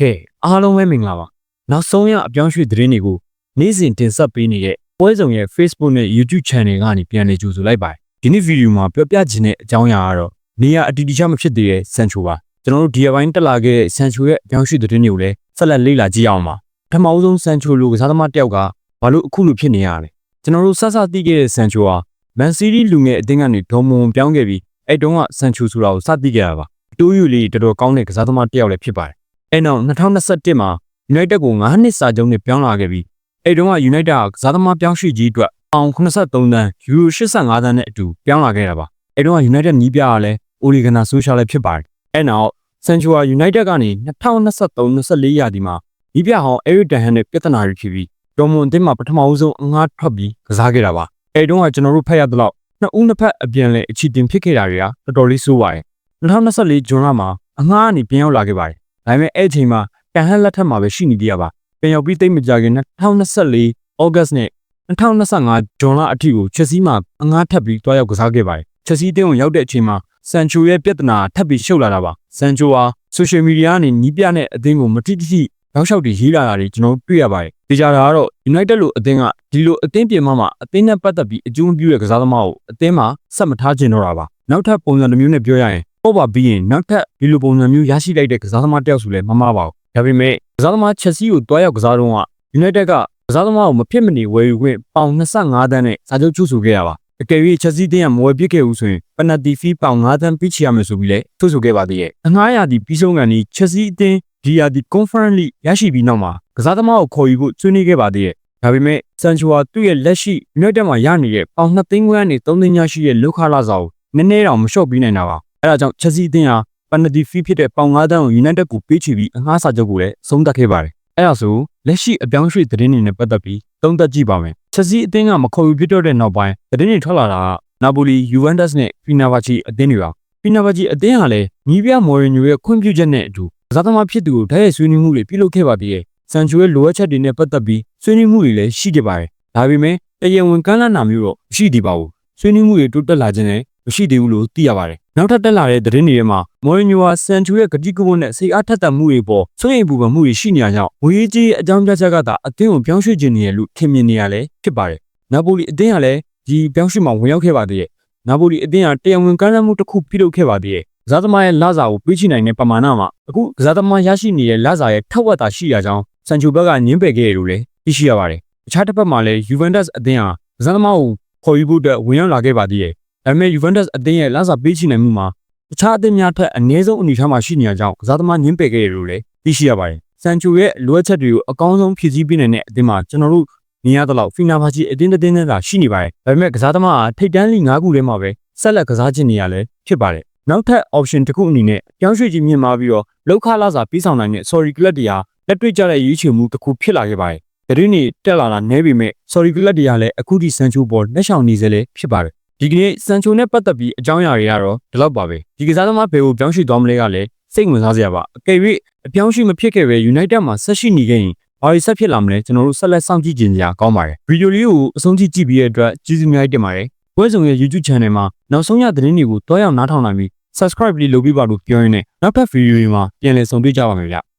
ကဲအားလုံးပဲမင်္ဂလာပါနောက်ဆုံးရအပြောင်းရွှေ့သတင်းတွေကိုနေ့စဉ်တင်ဆက်ပေးနေတဲ့ပွဲဆောင်ရဲ့ Facebook နဲ့ YouTube Channel ကနေပြန်လည်ကြိုဆိုလိုက်ပါတယ်ဒီနေ့ဗီဒီယိုမှာပြောပြချင်တဲ့အကြောင်းအရာကတော့နေရအတီတီချမဖြစ်သေးတဲ့ Sancho ပါကျွန်တော်တို့ဒီအပိုင်းတက်လာခဲ့တဲ့ Sancho ရဲ့အပြောင်းရွှေ့သတင်းတွေကိုလည်းဆက်လက်လေ့လာကြည့်အောင်ပါပထမဦးဆုံး Sancho လိုကစားသမားတစ်ယောက်ကဘာလို့အခုလိုဖြစ်နေရလဲကျွန်တော်တို့စစသိခဲ့တဲ့ Sancho ဟာ Man City လူငယ်အသင်းကနေဒေါ်မွန်ပြောင်းခဲ့ပြီးအဲ့တုန်းက Sancho ဆိုတာကိုစသိခဲ့တာပါအတူယူလေးတော်တော်ကောင်းတဲ့ကစားသမားတစ်ယောက်လည်းဖြစ်ပါတယ် အဲ့နောက်2021မှာ United ကို9နှစ်စာချုပ်နဲ့ပြောင်းလာခဲ့ပြီးအဲ့တုန်းက United ကကစားသမားပြောင်းရွှေ့ကြီးအတွက်အောင်83တန်းယူရို85တန်းနဲ့အတူပြောင်းလာခဲ့တာပါအဲ့တုန်းက United နီးပြကလည်း Ole Gunnar Solskjaer လည်းဖြစ်ပါတယ်အဲ့နောက် Sancho က United ကနေ2023-24ရာသီမှာနီးပြဟောင်း Eric Ten Hag နဲ့ပြဿနာတွေဖြစ်ပြီးဒေါ်မွန်အသင်းမှာပထမဦးဆုံးအငှားထွက်ပြီးကစားခဲ့တာပါအဲ့တုန်းကကျွန်တော်တို့ဖတ်ရသလောက်နှစ်ဦးနှစ်ဖက်အပြန်လဲအချီတင်ဖြစ်ခဲ့တာတွေကတော်တော်လေးဆိုးပါတယ်2024ဇွန်လမှာအငှားကနေပြန်ရောက်လာခဲ့ပါတယ် ဒါပေမဲ့အဲ့အချိန်မှာတန်ဟန်လက်ထက်မှာပဲရှိနေသေးရပါပြန်ရောက်ပြီးတိတ်မကြခင်2024ဩဂတ်စ်နဲ့2025ဇွန်လအထိကိုချက်စီးမှာအငှားထပ်ပြီးတွားရောက်ကစားခဲ့ပါတယ်ချက်စီးတင်းကိုရောက်တဲ့အချိန်မှာဆန်ချိုရဲ့ပြဿနာထပ်ပြီးရှုပ်လာတာပါဆန်ချိုဟာဆိုရှယ်မီဒီယာကနေနီးပြတဲ့အသင်းကိုမတိတိတိနောက်လျှောက်တွေရေးလာတာတွေကျွန်တော်တွေ့ရပါတယ်။ဒီကြတာကတော့ United လို့အသင်းကဒီလိုအသင်းပြင်မှမှအသင်းနဲ့ပတ်သက်ပြီးအကျိုးမပြုတဲ့ကစားသမားကိုအသင်းမှာဆက်မထားခြင်းတော့တာပါ။နောက်ထပ်ပုံစံတစ်မျိုးနဲ့ပြောရရင် ပေါ့ပါပြီးရင်နောက်ထပ်ဒီလိုပုံစံမျိုးရရှိလိုက်တဲ့ကစားသမားတစ်ယောက်ဆိုလဲမမှားပါဘူး။ဒါပေမဲ့ကစားသမားချက်စီကိုတွားရောက်ကစားတော့က United ကကစားသမားကိုမဖြစ်မနေဝယ်ယူခွင့်ပေါင်25တန်းနဲ့စာချုပ်ချုပ်ဆိုခဲ့ရပါအကယ်၍ချက်စီတင်းကမဝယ်ပြစ်ခဲ့ဘူးဆိုရင်ပနတီဖီပေါင်9တန်းပြီးချရမယ်ဆိုပြီးလဲထုတ်ဆိုခဲ့ပါသေးရဲ့အငှားရသည့်ပြီးဆုံးကန်ဒီချက်စီအတင်းဒီယာဒီ conference လိရရှိပြီးနောက်မှာကစားသမားကိုခေါ်ယူဖို့ဆွေးနွေးခဲ့ပါသေးရဲ့ဒါပေမဲ့ဆန်ချူဟာသူ့ရဲ့လက်ရှိ United မှာရနေတဲ့ပေါင်2သိန်းခွဲကနေ3သိန်းညရှိရဲ့လောက်ခလာစာကိုနည်းနည်းတောင်မလျှော့ပြီးနိုင်တာပါ အဲဒါကြောင့်ချက်စီအတင်းဟာပနတီဖီဖြစ်တဲ့ပေါင်9တန်းကို United ကိုပေးချပြီးအငှားစာချုပ်ကိုလည်းဆုံးသတ်ခဲ့ပါတယ်အဲဒါဆိုလက်ရှိအပြောင်းရွှေ့သတင်းတွေနဲ့ပတ်သက်ပြီးသုံးသပ်ကြည့်ပါမယ်ချက်စီအသင်းကမခေါ်ယူဖြစ်တော့တဲ့နောက်ပိုင်းသတင်းတွေထွက်လာတာကနာပိုလီယူဗန်တက်စ်နဲ့ဖီနာဘာချီအသင်းတွေပါဖီနာဘာချီအသင်းဟာလည်းညီးပြမော်ရင်ညိုရဲ့ခွင့်ပြုချက်နဲ့အတူကစားသမားဖြစ်သူကိုဓာတ်ရိုက်ဆွေးနွေးမှုတွေပြုလုပ်ခဲ့ပါသေးတယ်ဆန်ချိုရဲ့လိုအပ်ချက်တွေနဲ့ပတ်သက်ပြီးဆွေးနွေးမှုတွေလည်းရှိခဲ့ပါတယ်ဒါပေမဲ့တရားဝင်ကမ်းလှမ်းတာမျိုးတော့မရှိသေးပါဘူးဆွေးနွေးမှုတွေတိုးတက်လာခြင်းနဲ့မရှိသေးဘူးလို့သိရပါတယ် နောက်ထပ်တက်လာတဲ့သတင်းတွေထဲမှာမော်ရင်ညိုဟာဆန်ချိုရဲ့ဂတိကဝတ်နဲ့စိတ်အားထက်သန်မှုတွေပေါ်စိုးရိမ်ပူပန်မှုတွေရှိနေရကြောင်းဝေးကြီးအကြောင်းပြချက်ကသာအသင်းကိုပြောင်းရွှေ့ခြင်းနေရလို့ထင်မြင်နေရလဲဖြစ်ပါတယ်နာပိုလီအသင်းကလည်းဒီပြောင်းရွှေ့မှာဝင်ရောက်ခဲ့ပါသေးတယ်နာပိုလီအသင်းကတရားဝင်ကမ်းလှမ်းမှုတစ်ခုပြုလုပ်ခဲ့ပါသေးတယ်ကစားသမားရဲ့လစာကိုပေးချနိုင်တဲ့ပမာဏမှာအခုကစားသမားရရှိနေတဲ့လစာရဲ့ထက်ဝက်သာရှိရကြောင်းဆန်ချိုဘက်ကညင်းပယ်ခဲ့ရလို့လည်းသိရှိရပါတယ်အခြားတစ်ဖက်မှာလည်းယူဗန်တက်စ်အသင်းဟာကစားသမားကိုခေါ်ယူဖို့အတွက်ဝင်ရောက်လာခဲ့ပါသေးတယ် ဒါပေမဲ့ယူဗန်တက်စ်အသင်းရဲ့လစာပေးချနိုင်မှုမှာတခြားအသင်းများထက်အနည်းဆုံးအနေအထားမှာရှိနေရကြောင်းကစားသမားညင်းပယ်ခဲ့ရလို့လည်းသိရှိရပါတယ်ဆန်ချိုရဲ့လိုအပ်ချက်တွေကိုအကောင်းဆုံးဖြည့်ဆည်းပေးနိုင်တဲ့အသင်းမှာကျွန်တော်တို့နေရတော့ဖီနာဘာချီအတင်းတင်းနဲ့သာရှိနေပါတယ်ဒါပေမဲ့ကစားသမားကထိတ်တန်းလီ၅ခုထဲမှာပဲဆက်လက်ကစားခြင်းနေရလဲဖြစ်ပါတယ်နောက်ထပ် option တစ်ခုအနေနဲ့ပြောင်းရွှေ့ခြင်းမြင့်မားပြီးတော့လောက်ခလာစာပြီးဆောင်နိုင်တဲ့ sorry club တရားလက်တွေ့ကြတဲ့ရွေးချယ်မှုတစ်ခုဖြစ်လာခဲ့ပါတယ်။ဒီနေ့တက်လာတာနဲပေမဲ့ sorry club တရားလည်းအခုထိ Sancho ပေါ်လက်ဆောင်နေစေလဲဖြစ်ပါတယ်။ ဒီကနေ့ Sancho နဲ့ပတ်သက်ပြီးအကြောင်းအရာတွေကတော့ဒီလောက်ပါပဲ။ဒီကစားသမားဘယ်ကိုပြောင်းရွှေ့သွားမလဲကလည်းစိတ်ဝင်စားစရာပါ။အကယ်၍အပြောင်းရွှေ့မဖြစ်ခဲ့ပဲ United မှာဆက်ရှိနေခဲ့ရင်ဘာတွေဆက်ဖြစ်လာမလဲကျွန်တော်တို့ဆက်လက်စောင့်ကြည့်ကြင်ကြကောင်းပါတယ်။ဗီဒီယိုလေးကိုအဆုံးထိကြည့်ပြီးတဲ့အတွက်ကျေးဇူးများတင်ပါတယ်။ပွဲဆောင်ရဲ့ YouTube channel မှာနောက်ဆုံးရသတင်းတွေကိုတွားရောက်နားထောင်နိုင်ပြီး subscribe လေးလုပ်ပြီးပါလို့ပြောရင်းနဲ့နောက်ထပ်ဗီဒီယိုတွေမှာပြန်လည်ဆုံတွေ့ကြပါမယ်ဗျ။